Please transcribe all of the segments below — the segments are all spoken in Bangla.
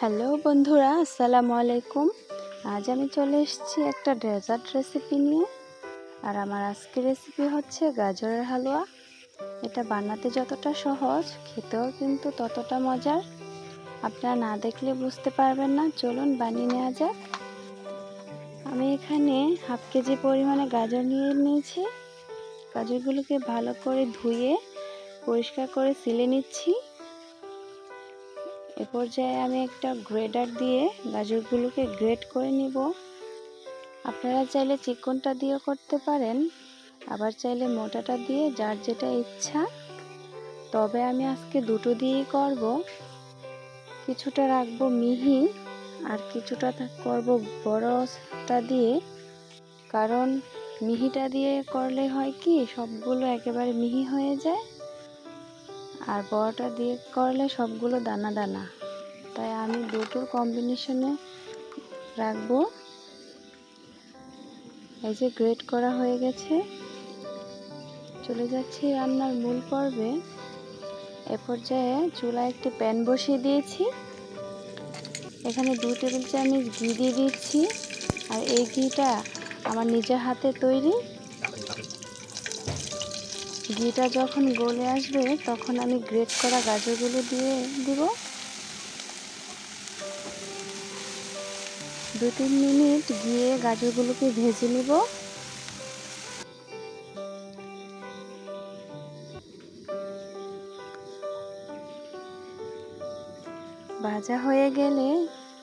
হ্যালো বন্ধুরা, আসসালামু আলাইকুম। আজ আমি চলে এসেছি একটা ডেজার্ট রেসিপি নিয়ে। আর আমার আজকের রেসিপি হচ্ছে গাজরের হালুয়া। এটা বানাতে যতটা সহজ, খেতেও কিন্তু ততটা মজার। আপনারা না দেখলে বুঝতে পারবেন না, চলুন বানিয়ে নেওয়া যাক। আমি এখানে হাফ কেজি পরিমাণে গাজর নিয়ে নিয়েছি। গাজরগুলোকে ভালো করে ধুয়ে পরিষ্কার করে সিলে নিচ্ছি। এ পর্যায়ে আমি একটা গ্রেডার দিয়ে গাজরগুলোকে গ্রেড করে নিব। আপনারা চাইলে চিকনটা দিয়ে করতে পারেন, আবার চাইলে মোটাটা দিয়ে যার যেটা ইচ্ছা। তবে আমি আজকে দুটো দিয়েই করব। কিছুটা রাখব মিহি, আর কিছুটা করব বড়টা দিয়ে। কারণ মিহিটা দিয়ে করলে হয় কি, সবগুলো একেবারে মিহি হয়ে যায়। আর বড়টা দিয়ে করলে সবগুলো দানা দানা। তাই আমি দুটোর কম্বিনেশনে রাখব। এই যে গ্রেট করা হয়ে গেছে। চলে যাচ্ছি রান্নার মূল পর্বে। এ পর্যায়ে চুলায় একটি প্যান বসিয়ে দিয়েছি। এখানে দু টেবিল চামচ ঘি দিয়ে দিচ্ছি। আর এই ঘিটা আমার নিজের হাতে তৈরি। ঘিটা যখন গলে আসবে, তখন আমি গ্রেট করা গাজরগুলো দিয়ে দিব। দু তিন মিনিট গিয়ে গাজরগুলোকে ভেজে নিব। ভাজা হয়ে গেলে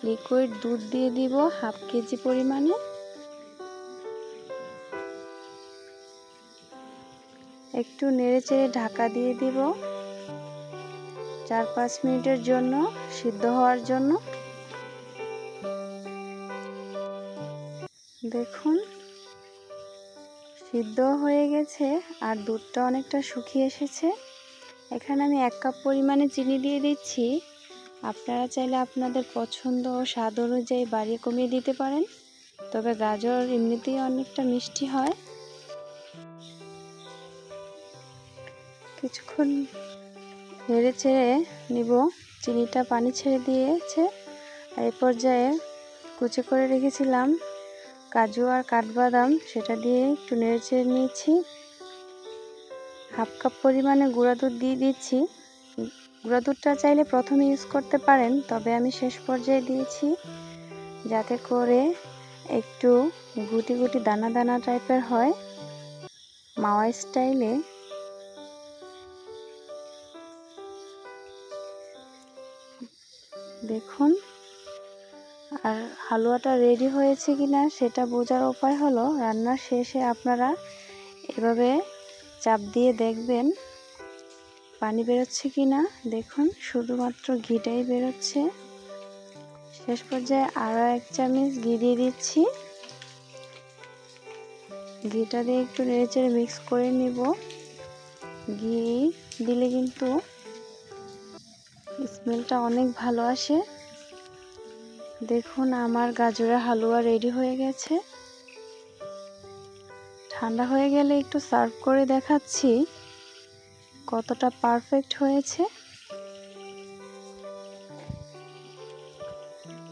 লিকুইড দুধ দিয়ে দিব, হাফ কেজি পরিমাণে। একটু নেড়ে চেড়ে ঢাকা দিয়ে দিব। চার পাঁচ মিনিটের জন্য, সিদ্ধ হওয়ার জন্য। দেখুন, সিদ্ধ হয়ে গেছে আর দুধটা অনেকটা শুকিয়ে এসেছে। এখানে আমি এক কাপ পরিমাণে চিনি দিয়ে দিচ্ছি। আপনারা চাইলে আপনাদের পছন্দ ও স্বাদ অনুযায়ী বাড়িয়ে কমিয়ে দিতে পারেন। তবে গাজর এমনিতেই অনেকটা মিষ্টি হয়। কিছুক্ষণ নেড়ে চেড়ে নিব। চিনিটা পানি ছেড়ে দিয়েছে। আর এই পর্যায়ে কুচি করে রেখেছিলাম কাজু আর কাঠবাদাম, সেটা দিয়ে একটু নেড়ে চেড়ে নিয়েছি। হাফ কাপ পরিমাণে গুঁড়া দুধ দিয়ে দিচ্ছি। গুঁড়া দুধটা চাইলে প্রথমে ইউজ করতে পারেন, তবে আমি শেষ পর্যায়ে দিয়েছি যাতে করে একটু গুটি গুটি দানা দানা টাইপের হয়। মাওয়া স্টাইলে দেখুন। আর হালুয়াটা রেডি হয়েছে কিনা সেটা বোঝার উপায় হলো রান্নার শেষে আপনারা এভাবে চাপ দিয়ে দেখবেন পানি বেরোচ্ছে কি না দেখুন, শুধুমাত্র ঘিটাই বেরোচ্ছে। শেষ পর্যায়ে আরও এক চামচ ঘি দিয়ে দিচ্ছি। ঘিটা দিয়ে একটু নেড়েচেড়ে মিক্স করে নিব। ঘি দিলে কিন্তু স্মেলটা অনেক ভালো আসে। দেখুন, আমার গাজরের হালুয়া রেডি হয়ে গেছে। ঠান্ডা হয়ে গেলে একটু সার্ভ করে দেখাচ্ছি কতটা পারফেক্ট হয়েছে।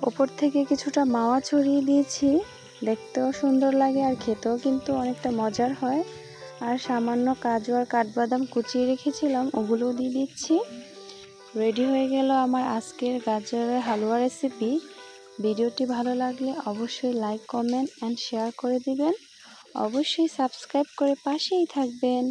ওপর থেকে কিছুটা মাওয়া ছড়িয়ে দিয়েছি। দেখতেও সুন্দর লাগে আর খেতেও কিন্তু অনেকটা মজার হয়। আর সামান্য কাজু আর কাঠবাদাম কুচিয়ে রেখেছিলাম, ওগুলোও দিয়ে দিচ্ছি। রেডি হয়ে গেল আমার আজকের গাজরের হালুয়া রেসিপি ভিডিওটি ভালো লাগলে অবশ্যই লাইক কমেন্ট অ্যান্ড শেয়ার করে দিবেন। অবশ্যই সাবস্ক্রাইব করে পাশেই থাকবেন।